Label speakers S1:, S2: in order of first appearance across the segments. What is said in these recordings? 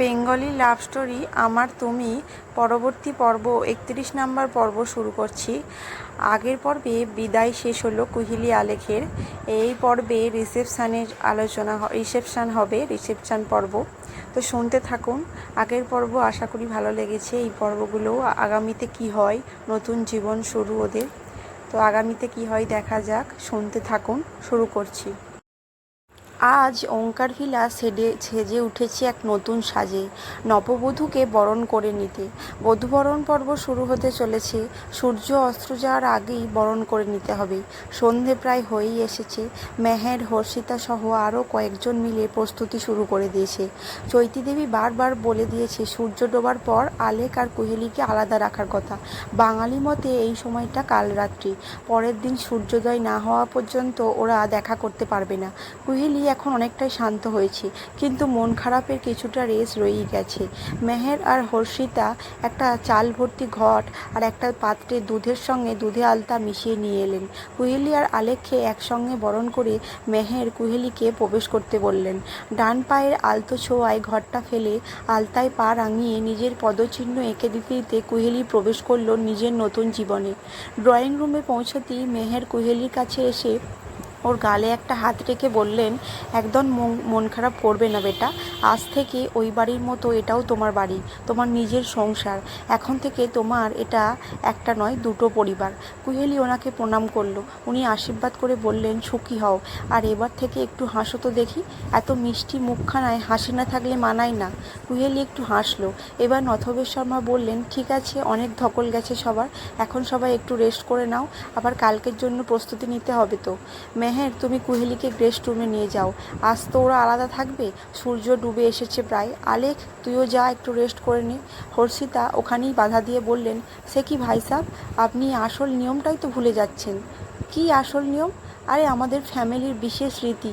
S1: Bengali love story, আমার, তুমি, পরবর্তী পর্ব, একত্রিশ নাম্বার পর্ব শুরু করছি। আগের পর্বে বিদায় শেষ হলো কুহিলি আলেখের। এই পর্বে রিসেপশানের আলোচনা রিসেপশান হবে, রিসেপশান পর্ব। তো শুনতে থাকুন। আগের পর্ব আশা করি ভালো লেগেছে। এই পর্বগুলো আগামীতে কি হয়? নতুন জীবন শুরু ওদের। তো আগামীতে কি হয় দেখা যাক। শুনতে থাকুন। শুরু করছি। আজ ওঙ্কার ভিলা সেডে সেজে উঠেছে এক নতুন সাজে। নববধূকে বরণ করে নিতে। বধূবরণ পর্ব শুরু হতে চলেছে। সূর্য অস্ত্র যাওয়ার আগেই বরণ করে নিতে হবে। সন্ধে প্রায় হয়েই এসেছে। মেহের, হর্ষিতা সহ আরও কয়েকজন মিলে প্রস্তুতি শুরু করে দিয়েছে। চৈতি দেবী বারবার বলে দিয়েছে, সূর্য ডোবার পর আলেক আর কুহেলিকে আলাদা রাখার কথা। বাঙালি মতে এই সময়টা কাল রাত্রি। পরের দিন সূর্যোদয় না হওয়া পর্যন্ত ওরা দেখা করতে পারবে না। কুহেলি এখন অনেকটাই শান্ত হয়েছি, কিন্তু মন খারাপের কিছুটা রেস রয়েই গেছে। মেহের আর হর্ষিতা একটা চাল ভর্তি ঘট আর একটা পাত্রে দুধের সঙ্গে দুধে আলতা মিশিয়ে নিয়ে এলেন। কুহেলি আর আলেককে একসঙ্গে বরণ করে মেহের কুহেলিকে প্রবেশ করতে বললেন। ডান পায়ের আলতো ছোঁয়ায় ঘরটা ফেলে আলতায় পা রাঙিয়ে নিজের পদচিহ্ন এঁকে দিতে দিতে কুহেলি প্রবেশ করল নিজের নতুন জীবনে। ড্রয়িং রুমে পৌঁছতেই মেহের কুহেলির কাছে এসে ওর গালে একটা হাত রেখে বললেন, একদম মন- খারাপ করবে না বেটা। আজ থেকে ওই বাড়ির মতো এটাও তোমার বাড়ি, তোমার নিজের সংসার। এখন থেকে তোমার এটা একটা নয়, দুটো পরিবার। কুহেলি ওনাকে প্রণাম করল। উনি আশীর্বাদ করে বললেন, সুখী হও। আর এবার থেকে একটু হাসো তো দেখি। এত মিষ্টি মুখখানায় হাসি না থাকলে মানায় না। কুহেলি একটু হাসলো। এবার নথবেশ শর্মা বললেন, ঠিক আছে, অনেক ধকল গেছে সবার। এখন সবাই একটু রেস্ট করে নাও। আবার কালকের জন্য প্রস্তুতি নিতে হবে তো। মেহের, তুমি কুহেলিকে গেস্ট রুমে নিয়ে যাও। আজ তো ওরা আলাদা থাকবে, সূর্য ডুবে এসেছে প্রায়। আলেখ তুইও যা, একটু রেস্ট করে নে। হর্ষিতা ওখানেই বাধা দিয়ে বললেন, সে কি ভাই সাহ আপনি আসল নিয়মটাই তো ভুলে যাচ্ছেন। কি আসল নিয়ম? আরে আমাদের ফ্যামিলির বিশেষ রীতি।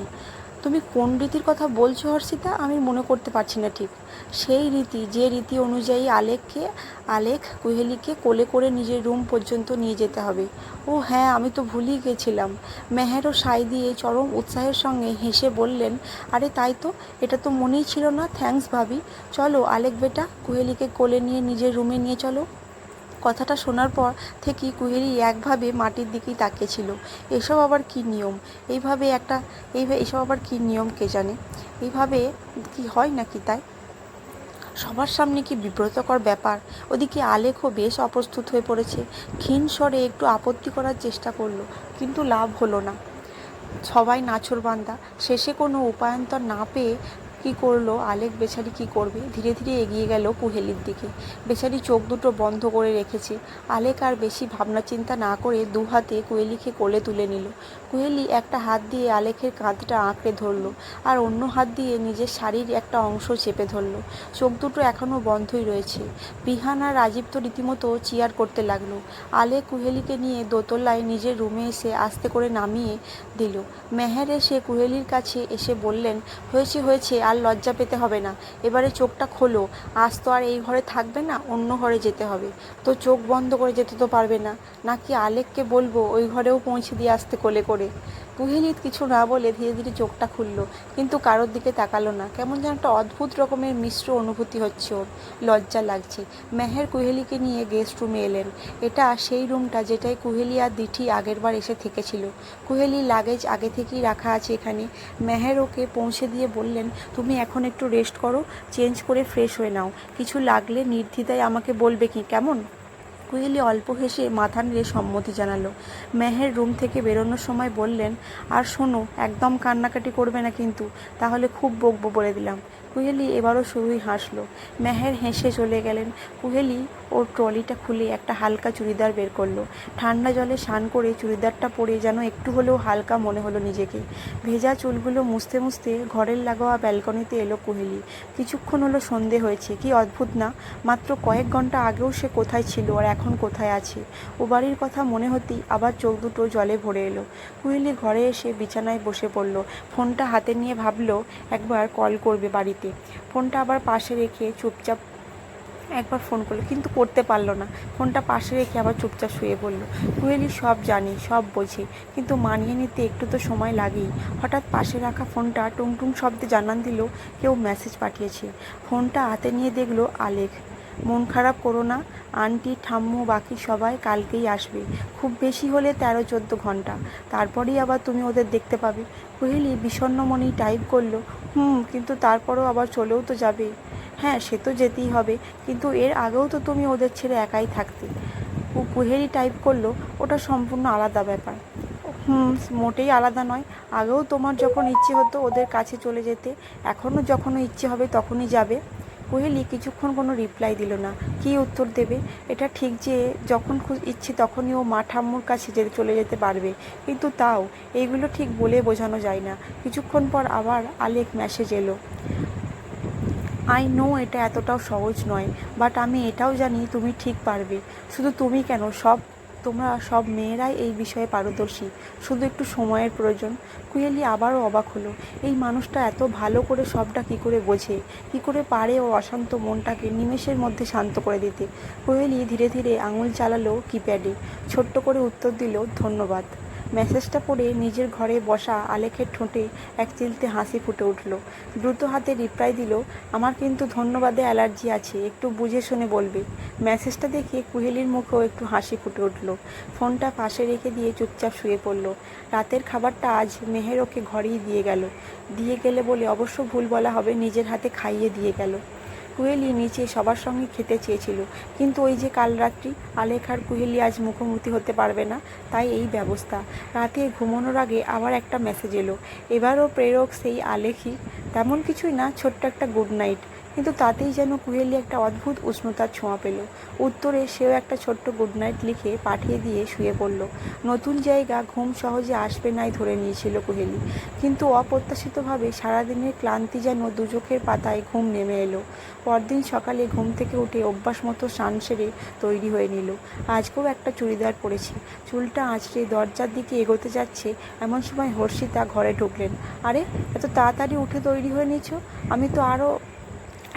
S1: তুমি কোন রীতির কথা বলছো, হর্ষিতা? আমি মনে করতে পারছি না ঠিক। সেই রীতি, যে রীতি অনুযায়ী আলেককে আলেক কুহেলিকে কোলে করে নিজের রুম পর্যন্ত নিয়ে যেতে হবে। ও হ্যাঁ আমি তো ভুলেই গেছিলাম। মেহেরও সাই দিয়ে চরম উৎসাহের সঙ্গে হেসে বললেন, আরে তাই তো, এটা তো মনেই ছিল না। থ্যাঙ্কস ভাবি। চলো আলেক বেটা, কুহেলিকে কোলে নিয়ে নিজের রুমে নিয়ে চলো। কথাটা শোনার পর থেকেই কুহেলি একভাবে মাটির দিকেই তাকিয়েছিল। এসব আবার কি নিয়ম? এইভাবে একটা এইভাবে এসব আবার কি নিয়ম কে জানে? এইভাবে কি হয় নাকি তাই? সবার সামনে কি বিব্রতকর ব্যাপার? ওদিকে আলেখও বেশ অপ্রস্তুত হয়ে পড়েছে। ক্ষীণ স্বরে একটু আপত্তি করার চেষ্টা করল, কিন্তু লাভ হলো না। সবাই নাছোড়বান্দা শেষে কোনো উপায়ন্তর না পেয়ে কি করল? আলেক বেচারি কি করবে? ধীরে ধীরে এগিয়ে গেল কুহেলির দিকে। বেচারি চোখ দুটো বন্ধ করে রেখেছে। আলেক আর বেশি ভাবনা চিন্তা না করে দু হাতে কুহেলিকে কোলে তুলে নিল। কুহেলি একটা হাত দিয়ে আলেকের কাঁধটা আঁকড়ে ধরলো আর অন্য হাত দিয়ে নিজের শাড়ির একটা অংশ চেপে ধরলো। চোখ দুটো এখনও বন্ধই রয়েছে। বিহান আর রাজীব তো রীতিমতো চিয়ার করতে লাগল। আলেক কুহেলিকে নিয়ে দোতলায় নিজের রুমে এসে আস্তে করে নামিয়ে দিল। মেহের এসে কুহেলির কাছে এসে বললেন, হয়েছে হয়েছে আর লজ্জা পেতে হবে না। এবারে চোখটা খোলো। আজ তো আর এই ঘরে থাকবে না, অন্য ঘরে যেতে হবে। তো চোখ বন্ধ করে যেতে তো পারবে না। নাকি আলেককে বলব ওই ঘরেও পৌঁছে দিয়ে আসতে কোলে করে? কুহেলিত কিছু না বলে ধীরে ধীরে চোখটা খুললো, কিন্তু কারোর দিকে তাকালো না। কেমন যেন একটা অদ্ভুত রকমের মিশ্র অনুভূতি হচ্ছে ওর। লজ্জা লাগছে। মেহের কুহেলিকে নিয়ে গেস্ট রুমে এলেন। এটা সেই রুমটা যেটায় কুহেলি আর দিঠি আগেরবার এসে থেকেছিল। কুহেলি লাগেজ আগে থেকেই রাখা আছে এখানে। মেহের ওকে পৌঁছে দিয়ে বললেন, তুমি এখন একটু রেস্ট করো চেঞ্জ করে ফ্রেশ হয়ে নাও। কিছু লাগলে নির্দ্বিধায় আমাকে বলবে কি, কেমন? কুহেলি অল্প হেসে মাথা নিয়ে সম্মতি জানালো। মেহের রুম থেকে বেরোনোর সময় বললেন, আর শোনো, একদম কান্নাকাটি করবে না কিন্তু, তাহলে খুব বকবো বলে দিলাম। কুহেলি এবারও শুধুই হাসলো। মেহের হেসে চলে গেলেন। কুহেলি ওর ট্রলিটা খুলে একটা হালকা চুড়িদার বের করল। ঠান্ডা জলে স্নান করে চুড়িদারটা পরে যেন একটু হলেও হালকা মনে হলো নিজেকে। ভেজা চুলগুলো মুছতে মুছতে ঘরের লাগোয়া ব্যালকনিতে এলো কুহেলি। কিছুক্ষণ হলো সন্ধে হয়েছে। কি অদ্ভুত না? মাত্র কয়েক ঘণ্টা আগেও সে কোথায় ছিল আর এখন কোথায় আছে? ও বাড়ির কথা মনে হতেই আবার চোখ দুটো জলে ভরে এলো। কুহেলি ঘরে এসে বিছানায় বসে পড়ল। ফোনটা হাতে নিয়ে ভাবলো, একবার কল করবে বাড়িতে। ফোনটা আবার পাশে রেখে চুপচাপ একবার ফোন করল, কিন্তু করতে পারল না। ফোনটা পাশে রেখে আবার চুপচাপ শুয়ে পড়ল। কুহেলি সব জানে, সব বোঝে, কিন্তু মানিয়ে নিতে একটু তো সময় লাগেই। হঠাৎ পাশে রাখা ফোনটা টুংটুং শব্দে জানান দিল, কেউ মেসেজ পাঠিয়েছে। ফোনটা হাতে নিয়ে দেখল আলেখ। মন খারাপ করো না, আন্টি, ঠাম্মু, বাকি সবাই কালকেই আসবে। খুব বেশি হলে তেরো, চোদ্দ ঘণ্টা। তারপরেই আবার তুমি ওদের দেখতে পাবে। কোহেলি বিষণ্ণ মনেই টাইপ করল, হুম, কিন্তু তারপরেও আবার চলেও তো যাবে। হ্যাঁ সে তো যেতেই হবে। কিন্তু এর আগেও তো তুমি ওদের ছেড়ে একাই থাকতে। কু- কুহেলি টাইপ করল, ওটা সম্পূর্ণ আলাদা ব্যাপার। হুম, মোটেই আলাদা নয়। আগেও তোমার যখন ইচ্ছে হতো ওদের কাছে চলে যেতে এখনও যখনও ইচ্ছে হবে তখনই যাবে। কোহেলি কিছুক্ষণ কোনো রিপ্লাই দিল না। কী উত্তর দেবে? এটা ঠিক যে যখন ইচ্ছে তখনই ও মা ঠাম্মুর কাছে যেতে চলে যেতে পারবে। কিন্তু তাও, এইগুলো ঠিক বলে বোঝানো যায় না। কিছুক্ষণ পর আবার আলেক মেসেজ এলো। আই নো এটা এতটাও সহজ নয় বাট আমি এটাও জানি তুমি ঠিক পারবে। শুধু তুমি কেন? সব, তোমরা সব মেয়েরাই এই বিষয়ে পারদর্শী। শুধু একটু সময়ের প্রয়োজন। কুয়েলি আবারও অবাক হলো। এই মানুষটা এত ভালো করে সবটা কী করে বোঝে? কী করে পারে ও অশান্ত মনটাকে নিমেষের মধ্যে শান্ত করে দিতে? কোয়েলি ধীরে ধীরে আঙুল চালালো কিপ্যাডে ছোট্ট করে উত্তর দিল, ধন্যবাদ। মেসেজটা পড়ে নিজের ঘরে বসা আলেখের ঠোঁটে এক চিলতে হাসি ফুটে উঠল। দ্রুত হাতে রিপ্লাই দিল, আমার কিন্তু ধন্যবাদে অ্যালার্জি আছে, একটু বুঝে শুনে বলবে। মেসেজটা দেখে কুহেলির মুখেও একটু হাসি ফুটে উঠল। ফোনটা পাশে রেখে দিয়ে চুপচাপ শুয়ে পড়ল। রাতের খাবারটা আজ মেহের ওকে ঘরেই দিয়ে গেল। দিয়ে গেলে বলে অবশ্য ভুল বলা হবে, নিজের হাতে খাইয়ে দিয়ে গেল। কুহেলি নিচে সবার সঙ্গে খেতে চেয়েছিল। কিন্তু ওই যে কাল রাত্রি, আলেখার কুহেলি আজ মুখোমুখি হতে পারবে না, তাই এই ব্যবস্থা। রাতে ঘুমানোর আগে আবার একটা মেসেজ এলো। এবারও প্রেরক সেই আলেখি। তেমন কিছুই না, ছোট্ট একটা গুড নাইট কিন্তু তাতেই যেন কুহেলি একটা অদ্ভুত উষ্ণতার ছোঁয়া পেল। উত্তরে সেও একটা ছোট্ট গুড নাইট লিখে পাঠিয়ে দিয়ে শুয়ে পড়ল। নতুন জায়গা ঘুম সহজে আসবে নাই ধরে নিয়েছিল কুহেলি। কিন্তু অপ্রত্যাশিতভাবে সারাদিনের ক্লান্তি যেন দুচোখের পাতায় ঘুম নেমে এলো। পরদিন সকালে ঘুম থেকে উঠে অভ্যাস মতো স্নান সেরে তৈরি হয়ে নিল। আজকেও একটা চুড়িদার পরেছে। চুলটা আঁচড়ে দরজার দিকে এগোতে যাচ্ছে এমন সময় হর্ষিতা ঘরে ঢুকলেন। আরে, এত তাড়াতাড়ি উঠে তৈরি হয়ে নিয়েছো? আমি তো আরও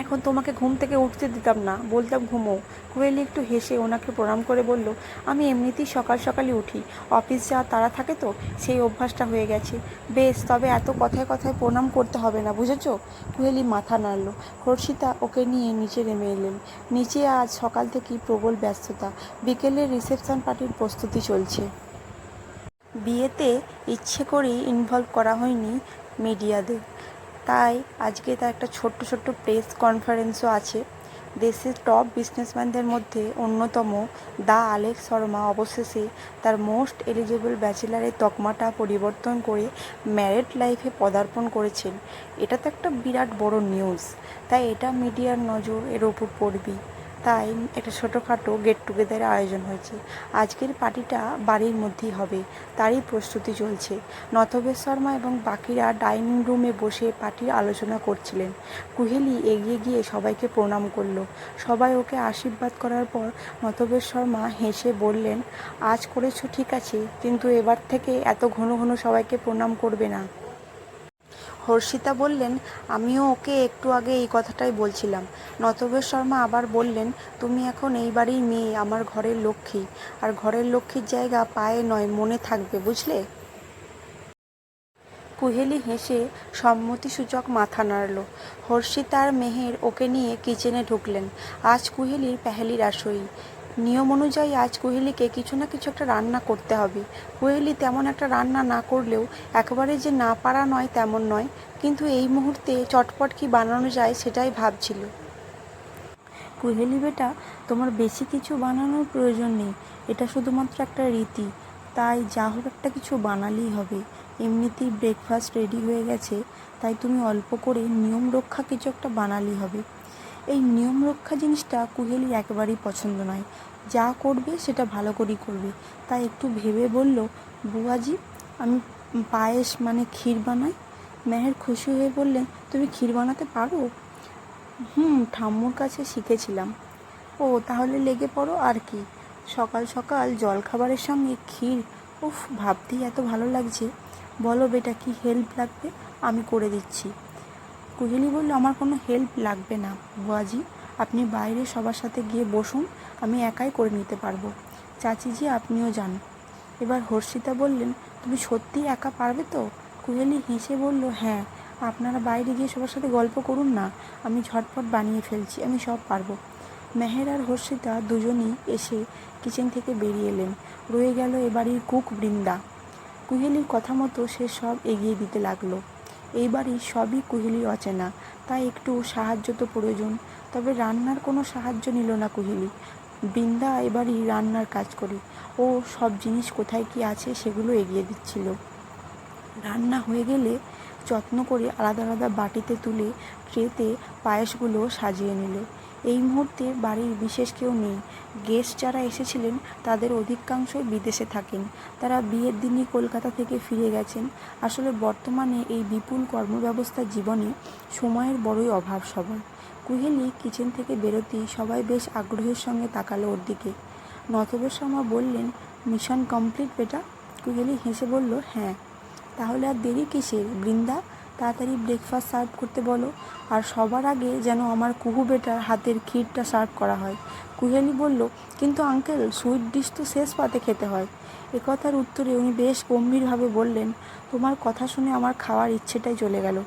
S1: এখন তোমাকে ঘুম থেকে উঠতে দিতাম না। বলতাম, ঘুমো। কোয়েলি একটু হেসে ওনাকে প্রণাম করে বলল, আমি এমনিতেই সকাল সকালই উঠি। অফিস যাওয়া তারা থাকে তো? সেই অভ্যাসটা হয়ে গেছে। বেশ, তবে এত কথায় কথায় প্রণাম করতে হবে না, বুঝেছ? কোয়েলি মাথা নাড়ল। হর্ষিতা ওকে নিয়ে নিচে নেমে এলেন। নিচে আজ সকাল থেকেই প্রবল ব্যস্ততা। বিকেলে রিসেপশন পার্টির প্রস্তুতি চলছে। বিয়েতে ইচ্ছে করেই ইনভলভ করা হয়নি মিডিয়াদের। তাই আজকে তার একটা ছোট্ট ছোট্ট প্রেস কনফারেন্সও আছে। দেশের টপ বিজনেসম্যানদের মধ্যে অন্যতম দা আলেক শর্মা অবশেষে তার মোস্ট এলিজেবল ব্যাচেলারের তকমাটা পরিবর্তন করে ম্যারেড লাইফে পদার্পণ করেছেন। এটা তো একটা বিরাট বড় নিউজ তাই এটা মিডিয়ার নজর এর ওপর পড়বেই তাই একটা ছোটোখাটো গেট টুগেদারের আয়োজন হয়েছে। আজকের পার্টিটা বাড়ির মধ্যেই হবে, তারই প্রস্তুতি চলছে। নথবেশ শর্মা এবং বাকিরা ডাইনিং রুমে বসে পার্টির আলোচনা করছিলেন। কুহেলি এগিয়ে গিয়ে সবাইকে প্রণাম করল। সবাই ওকে আশীর্বাদ করার পর নথবেশ শর্মা হেসে বললেন, আজ করেছ ঠিক আছে, কিন্তু এবার থেকে এত ঘন ঘন সবাইকে প্রণাম করবে না। হর্ষিতা বললেন, আমিও ওকে একটু আগে এই কথাটাই বলছিলাম। নতবেশ শর্মা আবার বললেন, তুমি এখন এই বাড়ির মেয়ে, আমার ঘরের লক্ষ্মী। আর ঘরের লক্ষ্মীর জায়গা পায়ে নয়, মনে থাকবে, বুঝলে? কুহেলি হেসে সম্মতিসূচক মাথা নাড়ল। হর্ষিতা আর মেহের ওকে নিয়ে কিচেনে ঢুকলেন। আজ কুহেলির পেহেলি রাসই নিয়ম অনুযায়ী আজ কুহেলিকে কিছু না কিছু একটা রান্না করতে হবে। কুহেলি তেমন একটা রান্না না করলেও একবারে যে না পারা নয় তেমন নয়, কিন্তু এই মুহূর্তে চটপট কি বানানো যায় সেটাই ভাবছিল। কোহেলি বেটা, তোমার বেশি কিছু বানানোর প্রয়োজন নেই, এটা শুধুমাত্র একটা রীতি। তাই যা হোক একটা কিছু বানালেই হবে। এমনিতেই ব্রেকফাস্ট রেডি হয়ে গেছে, তাই তুমি অল্প করে নিয়ম রক্ষা কিছু একটা বানালেই হবে। এই নিয়ম রক্ষা জিনিসটা কুহেলির একেবারেই পছন্দ নয়। যা করবে সেটা ভালো করেই করবে। তাই একটু ভেবে বলল, বুয়াজি, আমি পায়েস মানে ক্ষীর বানাই? মেহের খুশি হয়ে বললেন, তুমি ক্ষীর বানাতে পারো? হুম, ঠাম্মুর কাছে শিখেছিলাম। ও, তাহলে লেগে পড়ো আর কি। সকাল সকাল জলখাবারের সঙ্গে ক্ষীর, উফ, ভাবতেই এত ভালো লাগছে। বলো বেটা, কি হেল্প লাগবে? আমি করে দিচ্ছি। কুহেলি বলল, আমার কোনো হেল্প লাগবে না বুয়াজি। আপনি বাইরে সবার সাথে গিয়ে বসুন, আমি একাই করে নিতে পারব। চাচিজি, আপনিও যান। এবার হর্ষিতা বললেন, তুমি সত্যিই একা পারবে তো? কুহেলি হেসে বলল হ্যাঁ আপনারা বাইরে গিয়ে সবার সাথে গল্প করুন না। আমি ঝটপট বানিয়ে ফেলছি, আমি সব পারব। মেহের আর হর্ষিতা দুজনই এসে কিচেন থেকে বেরিয়ে এলেন। রয়ে গেল এবাড়ির কুক বৃন্দা। কুহেলির কথা মতো সে সব এগিয়ে দিতে লাগল। এই বাড়ির সবই কুহিলি অচেনা, তাই একটু সাহায্য তো প্রয়োজন। তবে রান্নার কোনো সাহায্য নিল না কুহিলি। বৃন্দা এবারই রান্নার কাজ করে। ও সব জিনিস কোথায় কি আছে সেগুলো এগিয়ে দিচ্ছিল। রান্না হয়ে গেলে যত্ন করে আলাদা আলাদা বাটিতে তুলে ট্রেতে পায়েসগুলো সাজিয়ে নিল। এই মুহূর্তে বাড়ির বিশেষ কেউ নেই। গেস্ট যারা এসেছিলেন, তাদের অধিকাংশই বিদেশে থাকেন। তারা বিয়ের দিনই কলকাতা থেকে ফিরে গেছেন। আসলে বর্তমানে এই বিপুল কর্মব্যবস্থার জীবনে সময়ের বড়ই অভাব সবার। কুহেলি কিচেন থেকে বেরোতেই সবাই বেশ আগ্রহের সঙ্গে তাকালো ওর দিকে। নতবের শর্মা বললেন, মিশন কমপ্লিট, বেটা? কুহেলি হেসে বলল হ্যাঁ। তাহলে আর দেরি কিসের, বৃন্দা? তাড়াতাড়ি ব্রেকফাস্ট সার্ভ করতে বলো। আর সবার আগে যেন আমার কুহু বেটার হাতের ক্ষীরটা সার্ভ করা হয়। কুহেলি বলল, কিন্তু আঙ্কেল সুইট ডিশ তো শেষ পাতে খেতে হয়। একথার উত্তরে উনি বেশ গম্ভীরভাবে বললেন, তোমার কথা শুনে আমার খাওয়ার ইচ্ছেটাই চলে গেল।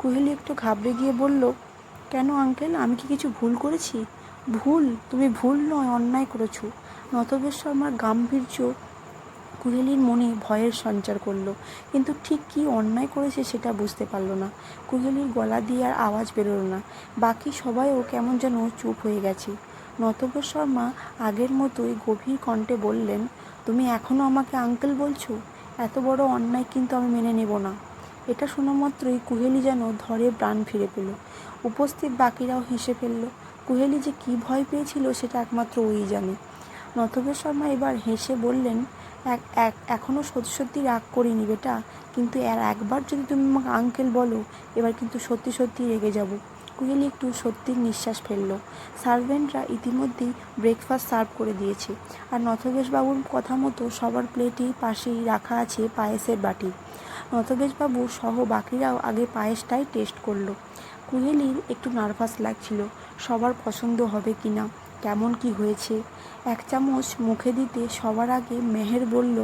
S1: কুহেলি একটু ঘাবড়ে গিয়ে বলল, কেন আঙ্কেল আমি কি কিছু ভুল করেছি? ভুল? তুমি ভুল নয়, অন্যায় করেছ। নতবেশ আমার গাম্ভীর্য কুহেলির মনে ভয়ের সঞ্চার করল, কিন্তু ঠিক কী অন্যায় করেছে সেটা বুঝতে পারল না। কুহেলির গলা দিয়ে আর আওয়াজ বেরোলো না। বাকি সবাইও কেমন যেন চুপ হয়ে গেছে। নতবেশ শর্মা আগের মতোই গভীর কণ্ঠে বললেন, তুমি এখনও আমাকে আঙ্কেল বলছো? এত বড় অন্যায় কিন্তু আমি মেনে নেব না। এটা শোনা মাত্রই কুহেলি যেন ধরে প্রাণ ফিরে পেল। উপস্থিত বাকিরাও হেসে ফেলল কুহেলি যে কী ভয় পেয়েছিল সেটা একমাত্র ওই জানে। নতবেশ শর্মা এবার হেসে বললেন এখনও সত্যি সত্যি রাগ করিনি বেটা। কিন্তু এর একবার যদি তুমি আমাকে আঙ্কেল বলো, এবার কিন্তু সত্যি সত্যি রেগে যাব। কুহেলি একটু সত্যির নিঃশ্বাস ফেলল। সার্ভেন্টরা ইতিমধ্যেই ব্রেকফাস্ট সার্ভ করে দিয়েছে। আর নথবেশবাবুর কথা মতো সবার প্লেটেই পাশেই রাখা আছে পায়েসের বাটি। নথবেশবাবু সহ বাকিরাও আগে পায়েসটাই টেস্ট করল। কুহেলির একটু নার্ভাস লাগছিল, সবার পছন্দ হবে কি না কেমন কি হয়েছে? এক চামচ মুখে দিতে সবার আগে মেহের বলল,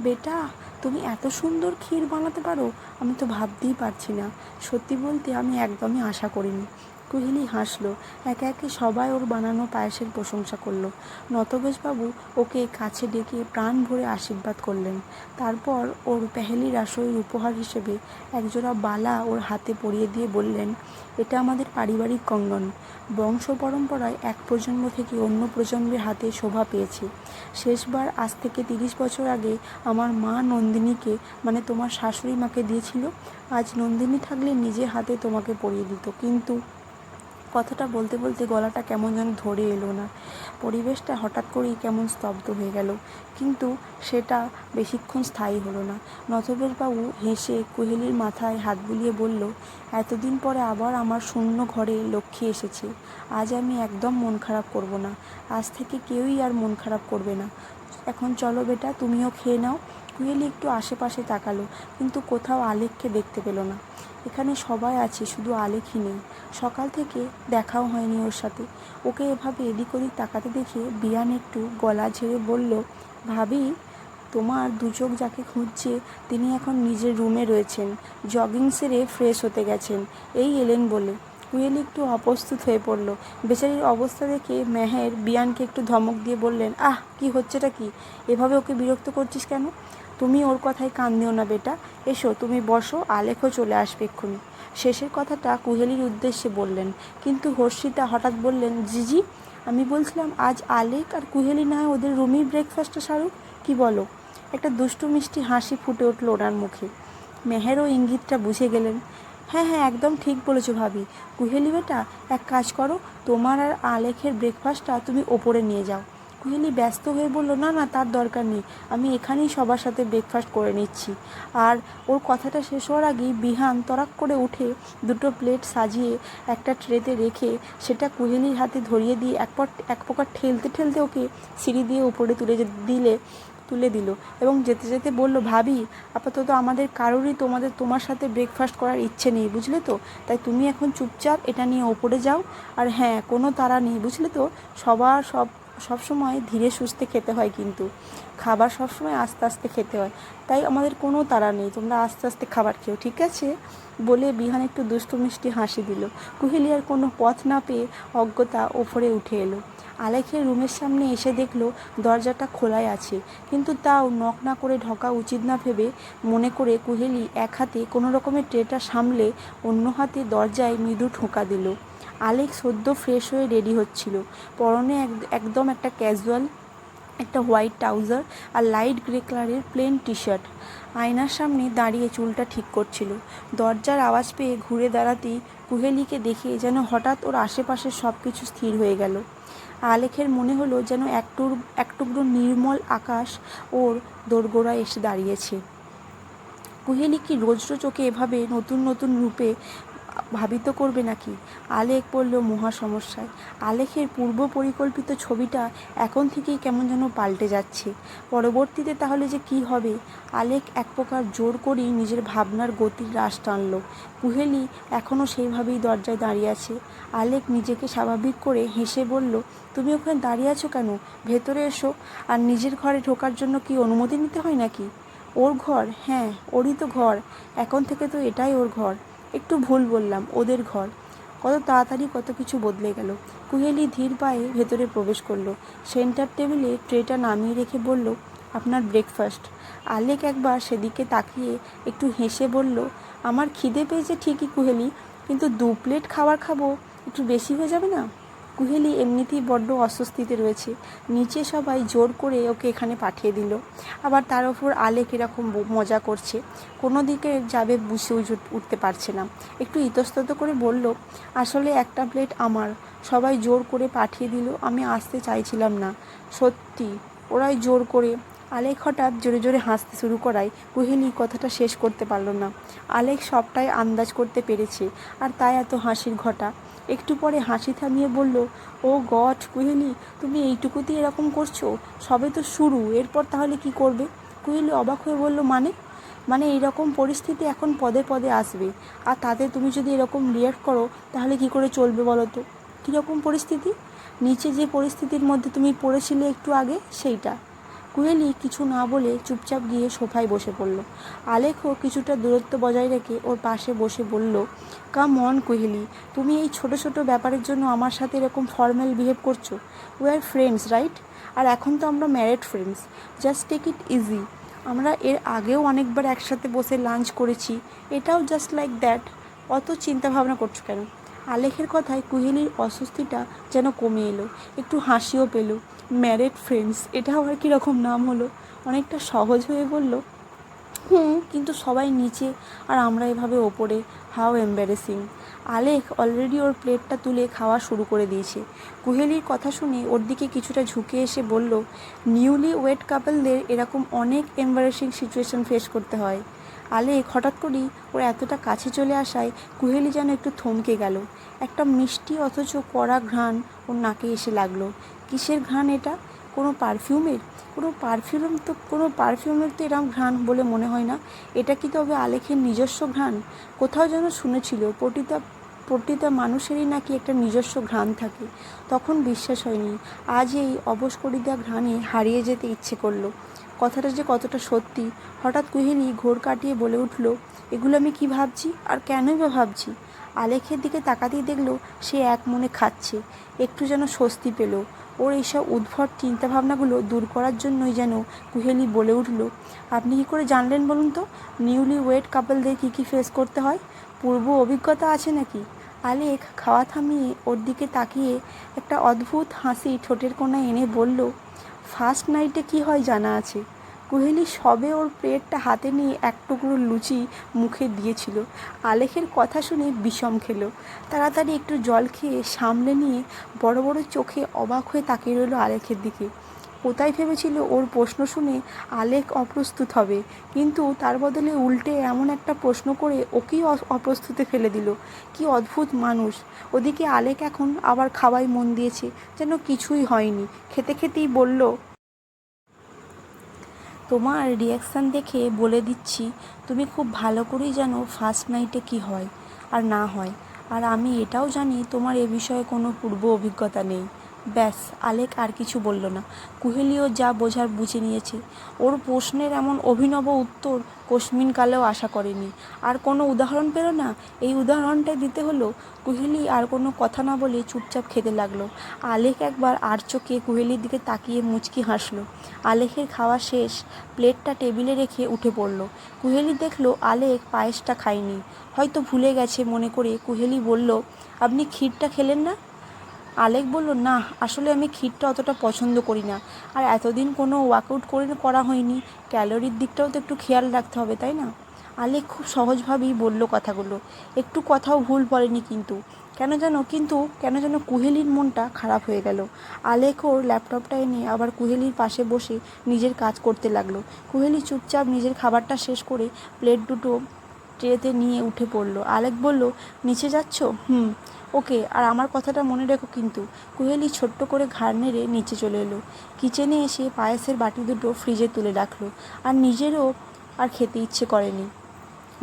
S1: বেটা, তুমি এত সুন্দর ক্ষীর বানাতে পারো? আমি তো ভাবতেই পারছি না। সত্যি বলতে আমি একদমই আশা করিনি। কুহেলি হাসলো, একে একে সবাই ওর বানানো পায়েসের প্রশংসা করল। নতবেশবাবু ওকে কাছে ডেকে প্রাণ ভরে আশীর্বাদ করলেন। তারপর ওর পেহেলি রাসইয়ের উপহার হিসেবে একজোড়া বালা ওর হাতে পরিয়ে দিয়ে বললেন, এটা আমাদের পারিবারিক কঙ্গন। বংশ পরম্পরায় এক প্রজন্ম থেকে অন্য প্রজন্মের হাতে শোভা পেয়েছে। শেষবার আজ থেকে তিরিশ বছর আগে আমার মা নন্দিনীকে মানে তোমার শাশুড়ি মাকে দিয়েছিল। আজ নন্দিনী থাকলে নিজে হাতে তোমাকে পরিয়ে দিত। কিন্তু কথাটা বলতে বলতে গলাটা কেমন যেন ধরে এলো না। পরিবেশটা হঠাৎ করেই কেমন স্তব্ধ হয়ে গেল। কিন্তু সেটা বেশিক্ষণ স্থায়ী হলো না। নথবেশবাবু হেসে কোহেলির মাথায় হাত বুলিয়ে বলল, এতদিন পরে আবার আমার শূন্য ঘরে লক্ষ্মী এসেছে। আজ আমি একদম মন খারাপ করব না। আজ থেকে কেউই আর মন খারাপ করবে না। এখন চলো বেটা, তুমিও খেয়ে নাও। কুহেলি একটু আশেপাশে তাকালো, কিন্তু কোথাও আলেককে দেখতে পেল না। এখানে সবাই আছে, শুধু আলেখই নেই। সকাল থেকে দেখাও হয়নি ওর সাথে। ওকে এভাবে এদিক ওদিক তাকাতে দেখে বিয়ান একটু গলা ঝেড়ে বলল, ভাবি, তোমার দু চোখ যাকে খুঁজছে, তিনি এখন নিজের রুমে রয়েছেন। জগিং সেরে ফ্রেশ হতে গেছেন। এই এলেন বলে। কুয়েলি একটু অপ্রস্তুত হয়ে পড়ল। বেচারির অবস্থা দেখে মেহের বিয়ানকে একটু ধমক দিয়ে বললেন, আহ, কি হচ্ছেটা কি? এভাবে ওকে বিরক্ত করছিস কেন? তুমি ওর কথায় কান দিও না, বেটা। এসো, তুমি বসো, আলেখও চলে আসবে এক্ষুনি। শেষের কথাটা কুহেলির উদ্দেশ্যে বললেন। কিন্তু হর্ষিতা হঠাৎ বললেন, জিজি, আমি বলছিলাম আজ আলেক আর কুহেলি না হয় ওদের রুমেই ব্রেকফাস্টটা সারুক? কি বলো? একটা দুষ্টু মিষ্টি হাসি ফুটে উঠল ওনার মুখে। মেহেরও ইঙ্গিতটা বুঝে গেলেন। হ্যাঁ হ্যাঁ একদম ঠিক বলেছ ভাবি। কুহেলি বেটা, এক কাজ করো, তোমার আর আলেখের ব্রেকফাস্টটা তুমি ওপরে নিয়ে যাও। কুহেলি ব্যস্ত হয়ে বলল, না না, তার দরকার নেই। আমি এখানেই সবার সাথে ব্রেকফাস্ট করে নিচ্ছি। আর ওর কথাটা শেষ হওয়ার আগেই বিহান তরাক করে উঠে দুটো প্লেট সাজিয়ে একটা ট্রেতে রেখে সেটা কুহেলির হাতে ধরিয়ে দিয়ে এক এক প্রকার ঠেলতে ঠেলতে ওকে সিঁড়ি দিয়ে উপরে তুলে দিলে, তুলে দিল এবং যেতে যেতে বলল, ভাবি, আপাতত আমাদের কারোরই তোমাদের, তোমার সাথে ব্রেকফাস্ট করার ইচ্ছে নেই, বুঝলে তো? তাই তুমি এখন চুপচাপ এটা নিয়ে ওপরে যাও। আর হ্যাঁ কোনো তাড়া নেই, বুঝলে তো? সবার সব সবসময় ধীরে সুস্থে খেতে হয় কিন্তু। খাবার সবসময় আস্তে আস্তে খেতে হয়। তাই আমাদের কোনো তাড়া নেই। তোমরা আস্তে আস্তে খাবার খেও, ঠিক আছে? বলে বিহান একটু দুষ্টু মিষ্টি হাসি দিল। কুহেলি আর কোনো পথ না পেয়ে অজ্ঞতা ওপরে উঠে এলো। আলেখের রুমের সামনে এসে দেখল দরজাটা খোলাই আছে। কিন্তু তাও নক না করে ঢোকা উচিত না ভেবে মনে করে কুহেলি এক হাতে কোনো রকমের ট্রেটা সামলে অন্য হাতে দরজায় মৃদু ঠোঁকা দিল। আলেক সদ্য ফ্রেশ হয়ে রেডি হচ্ছিল। পরনে এক- একদম একটা ক্যাজুয়াল একটা হোয়াইট ট্রাউজার আর লাইট গ্রে কালারের প্লেন টি শার্ট আয়নার সামনে দাঁড়িয়ে চুলটা ঠিক করছিল। দরজার আওয়াজ পেয়ে ঘুরে দাঁড়াতেই কুহেলিকে দেখে যেন হঠাৎ ওর আশেপাশে সব কিছু স্থির হয়ে গেল। আলেখের মনে হলো যেন একটুর একটুকরো নির্মল আকাশ ওর দোরগোড়ায় এসে দাঁড়িয়েছে। কুহেলি কি রোজ রোজ ওকে এভাবে নতুন নতুন রূপে ভাবিত করবে নাকি? আলেখ পড়ল মহা সমস্যায়। আলেখের পূর্ব পরিকল্পিত ছবিটা এখন থেকেই কেমন যেন পাল্টে যাচ্ছে। পরবর্তীতে তাহলে যে কি হবে? আলেখ এক প্রকার জোর করেই নিজের ভাবনার গতির হ্রাস টানল। কুহেলি এখনও সেইভাবেই দরজায় দাঁড়িয়ে আছে। আলেক নিজেকে স্বাভাবিক করে হেসে বলল, তুমি ওখানে দাঁড়িয়ে আছো কেন? ভেতরে এসো। আর নিজের ঘরে ঢোকার জন্য কি অনুমতি নিতে হয় নাকি? ওর ঘর? হ্যাঁ ওরই তো ঘর। এখন থেকে তো এটাই ওর ঘর। একটু ভুল বললাম, ওদের ঘর। কত তাড়াতাড়ি কত কিছু বদলে গেল। কুহেলি ধীর পায়ে ভেতরে প্রবেশ করল। সেন্টার টেবিলে ট্রেটা নামিয়ে রেখে বলল, আপনার ব্রেকফাস্ট আলেক একবার সেদিকে তাকিয়ে একটু হেসে বলল, আমার খিদে পেয়েছে ঠিকই কুহেলি, কিন্তু দু প্লেট খাবার খাব, একটু বেশি হয়ে যাবে না? কুহেলি এমনিতেই বড্ড অস্বস্তিতে রয়েছে। নিচে সবাই জোর করে ওকে এখানে পাঠিয়ে দিল। আবার তার ওপর আলেক এরকম মজা করছে। কোনো দিকে যাবে বুঝে উঠতে পারছে না। একটু ইতস্তত করে বলল, আসলে একটা প্লেট আমার। সবাই জোর করে পাঠিয়ে দিল। আমি আসতে চাইছিলাম না। সত্যি, ওরাই জোর করে। আলেক হঠাৎ জোরে জোরে হাসতে শুরু করায়। কুহেলি কথাটা শেষ করতে পারল না। আলেক সবটাই আন্দাজ করতে পেরেছে। আর তাই এত হাসির ঘটা। একটু পরে হাসি থামিয়ে বলল, ও গড কুহেলি, তুমি এইটুকুতেই এরকম করছ? সবে তো শুরু, এরপর তাহলে কি করবে? কুহেলি অবাক হয়ে বলল মানে? মানে এইরকম পরিস্থিতি এখন পদে পদে আসবে। আর তাতে তুমি যদি এরকম রিয়াক্ট করো, তাহলে কি করে চলবে বলো তো? কীরকম পরিস্থিতি? নিচে যে পরিস্থিতির মধ্যে তুমি পড়েছিলে একটু আগে, সেইটা। কুহেলি কিছু না বলে চুপচাপ গিয়ে সোফায় বসে পড়ল। আলেখও কিছুটা দূরত্ব বজায় রেখে ওর পাশে বসে বলল, কাম অন কুহেলি, তুমি এই ছোট ছোট ব্যাপারের জন্য আমার সাথে এরকম ফর্মাল বিহেভ করছ? উই আর ফ্রেন্ডস রাইট আর এখন তো আমরা married friends just take it easy আমরা এর আগেও অনেকবার একসাথে বসে লাঞ্চ করেছি। এটাও জাস্ট লাইক দ্যাট অত চিন্তা ভাবনা করছ কেন? আলেখের কথায় কুহেলির অস্বস্তিটা যেন কমে এলো। একটু হাসিও পেল। ম্যারেড ফ্রেন্ডস এটা আবার কীরকম নাম হলো? অনেকটা সহজ হয়ে বলল, হুম, কিন্তু সবাই নিচে আর আমরা এভাবে ওপরে। হাউ এম্বারেসিং আলেখ অলরেডি ওর প্লেটটা তুলে খাওয়া শুরু করে দিয়েছে। কুহেলির কথা শুনে ওর দিকে কিছুটা ঝুঁকে এসে বলল নিউলি ওয়েট কাপলদের এরকম অনেক এম্বারেসিং সিচুয়েশন ফেস করতে হয়। আলেক হঠাৎ করেই ওর এতটা কাছে চলে আসায় কুহেলি যেন একটু থমকে গেল। একটা মিষ্টি অথচ কড়া ঘ্রাণ ওর নাকে এসে লাগল। কিসের ঘ্রাণ এটা? কোনো পারফিউমের? কোনো পারফিউম তো, কোনো পারফিউমের তো এরকম ঘ্রাণ বলে মনে হয় না। এটা কি তবে আলেখের নিজস্ব ঘ্রাণ? কোথাও যেন শুনেছিল প্রতিটা প্রতিটা মানুষেরই নাকি একটা নিজস্ব ঘ্রাণ থাকে। তখন বিশ্বাস হয়নি। আজ এই অবশ করে ঘ্রাণে হারিয়ে যেতে ইচ্ছে করল। কথাটা যে কতটা সত্যি। হঠাৎ কুহেলি ঘোর কাটিয়ে বলে উঠল, এগুলো আমি কি ভাবছি? আর কেনই বা ভাবছি? আলেখের দিকে তাকাতেই দেখল, সে এক মনে খাচ্ছে। একটু যেন স্বস্তি পেল। ওর এইসব উদ্ভট চিন্তাভাবনাগুলো দূর করার জন্যই যেন কুহেলি বলে উঠল, আপনি কি করে জানলেন বলুন তো নিউলি ওয়েড কাপলদের কী কী ফেস করতে হয়? পূর্ব অভিজ্ঞতা আছে নাকি? আলেক খাওয়া থামিয়ে ওর দিকে তাকিয়ে একটা অদ্ভুত হাসি ঠোঁটের কোণায় এনে বলল ফার্স্ট নাইটে কি হয় জানা আছে? কোহেলি সবে ওর প্লেটটা হাতে নিয়ে এক টুকরো লুচি মুখে দিয়েছিল। আলেখের কথা শুনে বিষম খেল। তাড়াতাড়ি একটু জল খেয়ে সামলে নিয়ে বড় বড় চোখে অবাক হয়ে তাকিয়ে রইল আলেখের দিকে। কোথায় ভেবেছিল ওর প্রশ্ন শুনে আলেক অপ্রস্তুত হবে। কিন্তু তার বদলে উল্টে এমন একটা প্রশ্ন করে ওকেই অপ্রস্তুতে ফেলে দিল। কি অদ্ভুত মানুষ। ওদিকে আলেক এখন আবার খাওয়াই মন দিয়েছে যেন কিছুই হয়নি। খেতে খেতেই বলল, তোমার রিয়াকশান দেখে বলে দিচ্ছি, তুমি খুব ভালো করেই জানো ফার্স্ট নাইটে কী হয় আর না হয়। আর আমি এটাও জানি তোমার এ বিষয়ে কোনো পূর্ব অভিজ্ঞতা নেই। ব্যাস, আলেক আর কিছু বলল না। কুহেলিও যা বোঝার বুঝে নিয়েছে। ওর প্রশ্নের এমন অভিনব উত্তর কোশমিন কালেও আশা করেনি। আর কোনো উদাহরণ পেল না? এই উদাহরণটাই দিতে হলো কুহেলি আর কোনো কথা না বলে চুপচাপ খেতে লাগল। আলেক একবার আর চোখে কুহেলির দিকে তাকিয়ে মুচকি হাসলো। আলেকের খাওয়া শেষ, প্লেটটা টেবিলে রেখে উঠে পড়ল। কুহেলি দেখল আলেক পায়েসটা খায়নি। হয়তো ভুলে গেছে মনে করে কুহেলি বলল, আপনি ক্ষীরটা খেলেন না? আলেক বলল, না, আসলে আমি ক্ষীরটা অতটা পছন্দ করি না। আর এতদিন কোনো ওয়ার্কআউট করে করা হয়নি। ক্যালোরির দিকটাও তো একটু খেয়াল রাখতে হবে, তাই না? আলেক খুব সহজভাবেই বলল কথাগুলো। একটু কথাও ভুল বলেনি কিন্তু। কেন যেন কিন্তু কেন যেন কুহেলির মনটা খারাপ হয়ে গেল। আলেক ওর ল্যাপটপটা এনে আবার কুহেলির পাশে বসে নিজের কাজ করতে লাগল। কুহেলি চুপচাপ নিজের খাবারটা শেষ করে প্লেট দুটো ট্রেতে নিয়ে উঠে পড়ল। আলেক বলল, নিচে যাচ্ছ? হুম। ওকে, আর আমার কথাটা মনে রেখো কিন্তু। কুহেলি ছোট্ট করে ঘাড় নেড়ে নিচে চলে এলো। কিচেনে এসে পায়েসের বাটি দুটো ফ্রিজে তুলে রাখল, আর নিজেরও আর খেতে ইচ্ছে করেনি।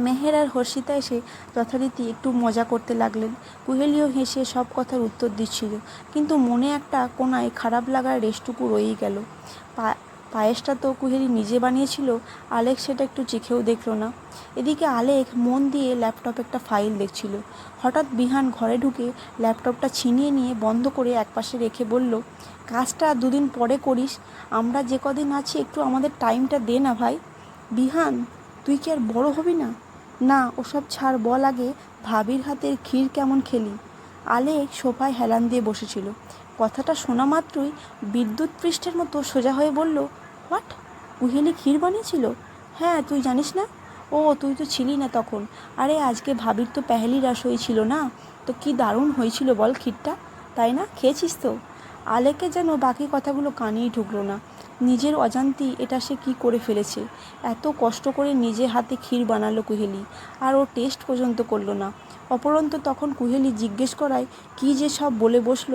S1: মেহের আর হর্ষিতা এসে যথারীতি একটু মজা করতে লাগলেন। কুহেলিও হেসে সব কথার উত্তর দিচ্ছিল, কিন্তু মনে একটা কোনায় খারাপ লাগার রেশটুকু রয়েই গেল। পায়েসটা তো কুহেলি নিজে বানিয়েছিল, আলেক সেটা একটু চেখেও দেখল না। এদিকে আলেক মন দিয়ে ল্যাপটপ একটা ফাইল দেখছিল। হঠাৎ বিহান ঘরে ঢুকে ল্যাপটপটা ছিনিয়ে নিয়ে বন্ধ করে একপাশে রেখে বলল, কাজটা দুদিন পরে করিস, আমরা যে কদিন আছি একটু আমাদের টাইমটা দে না ভাই। বিহান, তুই কি আর বড় হবি না? না, ওসব ছাড় বল আগে, ভাবির হাতের ক্ষীর কেমন খেলি? আলেক সোফায় হেলান দিয়ে বসেছিল। কথাটা শোনা মাত্রই বিদ্যুৎ পৃষ্ঠের মতো সোজা হয়ে বলল হোয়াট কুহেলি ক্ষীর বানিয়েছিল? হ্যাঁ তুই জানিস না? ও, তুই তো ছিলি না তখন। আরে, আজকে ভাবির তো পেহেলি রাসই ছিল না? তো কি দারুণ হয়েছিল বল ক্ষীরটা? তাই না? খেয়েছিস তো? আলেকে যেন বাকি কথাগুলো কানেই ঢুকলো না। নিজের অজান্তি এটা সে কি করে ফেলেছে? এত কষ্ট করে নিজে হাতে ক্ষীর বানালো কুহেলি, আর ও টেস্ট পর্যন্ত করল না। অপরন্ত তখন কুহেলি জিজ্ঞেস করায়, কি যে সব বলে বসল?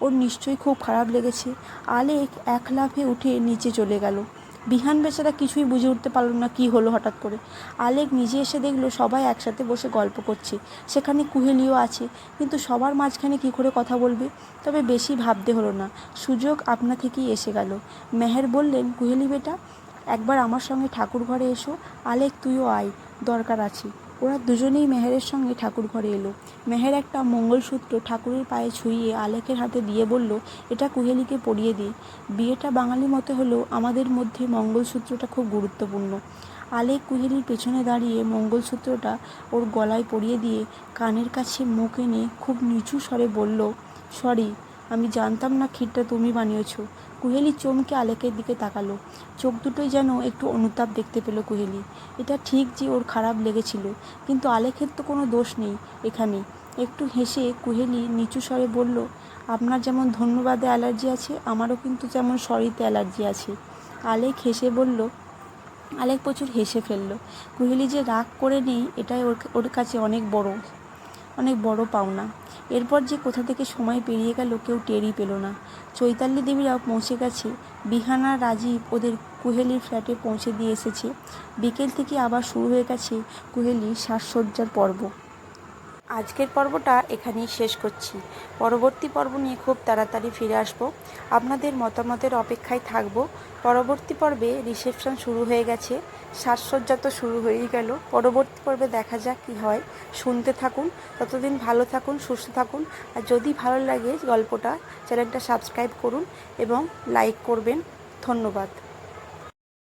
S1: ওর নিশ্চয়ই খুব খারাপ লেগেছে। আলেক এক লাফে উঠে নিচে চলে গেল। বিহান বেচারা কিছুই বুঝে উঠতে পারল না কি হলো হঠাৎ করে। আলেক নিজে এসে দেখল সবাই একসাথে বসে গল্প করছে। সেখানে কুহেলিও আছে, কিন্তু সবার মাঝখানে কি করে কথা বলবে? তবে বেশি ভাবতে হলো না। সুযোগ আপনা থেকেই এসে গেল? মেহের বললেন, কুহেলি বেটা, একবার আমার সঙ্গে ঠাকুর ঘরে এসো। আলেক, তুইও আয়, দরকার আছে। ওরা দুজনেই মেহেরের সঙ্গে ঠাকুর ঘরে এলো। মেহের একটা মঙ্গলসূত্র ঠাকুরের পায়ে ছুঁয়ে আলেকের হাতে দিয়ে বলল, এটা কুহেলিকে পরিয়ে দিই বিয়েটা বাঙালি মতে হলেও আমাদের মধ্যে মঙ্গলসূত্রটা খুব গুরুত্বপূর্ণ। আলেক কুহেলির পেছনে দাঁড়িয়ে মঙ্গলসূত্রটা ওর গলায় পরিয়ে দিয়ে কানের কাছে মুখ এনে খুব নিচু স্বরে বলল, সরি, আমি জানতাম না ক্ষীরটা তুমি বানিয়েছো। কুহেলি চমকে আলেকের দিকে তাকালো। চোখ দুটোই যেন একটু অনুতাপ দেখতে পেল কুহেলি। এটা ঠিক যে ওর খারাপ লেগেছিল, কিন্তু আলেকের তো কোনো দোষ নেই এখানে। একটু হেসে কুহেলি নিচু স্বরে বলল, আপনার যেমন ধন্যবাদে অ্যালার্জি আছে, আমারও কিন্তু যেমন সরিতে অ্যালার্জি আছে। আলেক হেসে বলল, আলেক প্রচুর হেসে ফেলল। কুহেলি যে রাগ করে নেই, এটাই ওর ওর কাছে অনেক বড়। অনেক বড় পাওনা। এরপর যে কোথা থেকে সময় পেরিয়ে গেল কেউ টেরই পেল না। চৈতালি দেবীরাও পৌঁছে গেছে। বিহানা রাজীব ওদের কুহেলির ফ্ল্যাটে পৌঁছে দিয়ে এসেছে। বিকেল থেকে আবার শুরু হয়ে গেছে কুহেলির সাজসজ্জার পর্ব। আজকের পর্বটা এখানেই শেষ করছি। পরবর্তী পর্ব নিয়ে খুব তাড়াতাড়ি ফিরে আসব। আপনাদের মতামতের অপেক্ষায় থাকব। পরবর্তী পর্বে রিসেপশন শুরু হয়ে গেছে। সাজসজ্জা তো শুরু হয়েই গেল। পরবর্তী পর্বে দেখা যাক কী হয়। শুনতে থাকুন। ততদিন ভালো থাকুন, সুস্থ থাকুন। আর যদি ভালো লাগে গল্পটা, চ্যানেলটা সাবস্ক্রাইব করুন এবং লাইক করবেন। ধন্যবাদ।